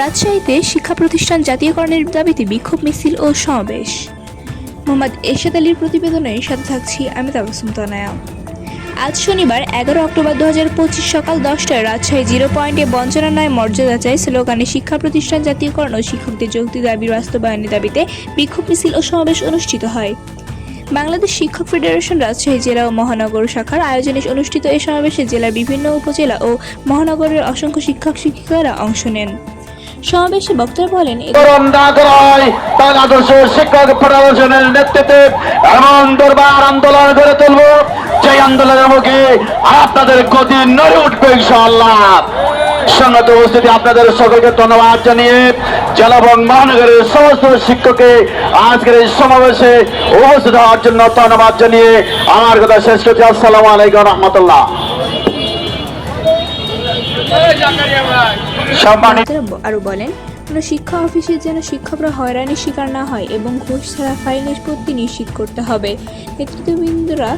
রাজশাহীতে শিক্ষা প্রতিষ্ঠান জাতীয়করণের দাবিতে বিক্ষোভ মিছিল ও সমাবেশ। মোহাম্মদ এরশাদ আলীর প্রতিবেদনে সাথে থাকছি আমি তাবাসুম তনায়া আজ শনিবার এগারো অক্টোবর দু হাজার পঁচিশ সকাল দশটায় রাজশাহী জিরো পয়েন্টে বঞ্চনা নয় মর্যাদা চাই স্লোগানে শিক্ষা প্রতিষ্ঠান জাতীয়করণ ও শিক্ষকদের যৌক্তিক দাবির বাস্তবায়নের দাবিতে বিক্ষোভ মিছিল ও সমাবেশ অনুষ্ঠিত হয়। বাংলাদেশ শিক্ষক ফেডারেশন রাজশাহী জেলা ও মহানগর শাখার আয়োজনে অনুষ্ঠিত এই সমাবেশে জেলার বিভিন্ন উপজেলা ও মহানগরের অসংখ্য শিক্ষক শিক্ষিকারা অংশ নেন। সমাবেশে বক্তারা বলেন শিক্ষক ফেডারেশনের নেতৃত্বে এমন দরবার আন্দোলন গড়ে তুলব আন্দোলনের মুখে আপনাদের গতি নড়ে উঠবে সঙ্গত উপস্থিতি আপনাদের সকলকে ধন্যবাদ জানিয়ে জেলা এবং মহানগরের সমস্ত শিক্ষককে আজকের এই সমাবেশে উপস্থিত হওয়ার জন্য ধন্যবাদ জানিয়ে আমার কথা শেষ করছি। আসসালামু আলাইকুম রহমতুল্লাহ। আরও বলেন, কোনো শিক্ষা অফিসে যেন শিক্ষকরা হয়রানির শিকার না হয় এবং ঘুষ ছাড়া ফাইল নিষ্পত্তি নিশ্চিত করতে হবে। নেতৃত্ববৃন্দরা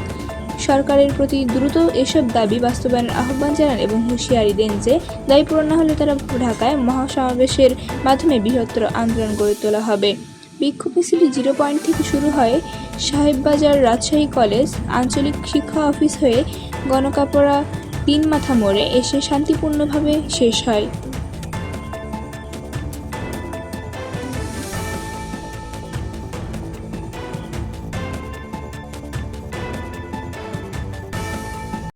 সরকারের প্রতি দ্রুত এসব দাবি বাস্তবায়নের আহ্বান জানান এবং হুঁশিয়ারি দেন যে, দাবি পূরণ না হলে তারা ঢাকায় মহাসমাবেশের মাধ্যমে বৃহত্তর আন্দোলন গড়ে তোলা হবে। বিক্ষোভ মিছিলটি জিরো পয়েন্ট থেকে শুরু হয় সাহেববাজার রাজশাহী কলেজ আঞ্চলিক শিক্ষা অফিস হয়ে গণকাপড়া তিন মাথা মোড়ে এসে শান্তিপূর্ণভাবে শেষ হয়।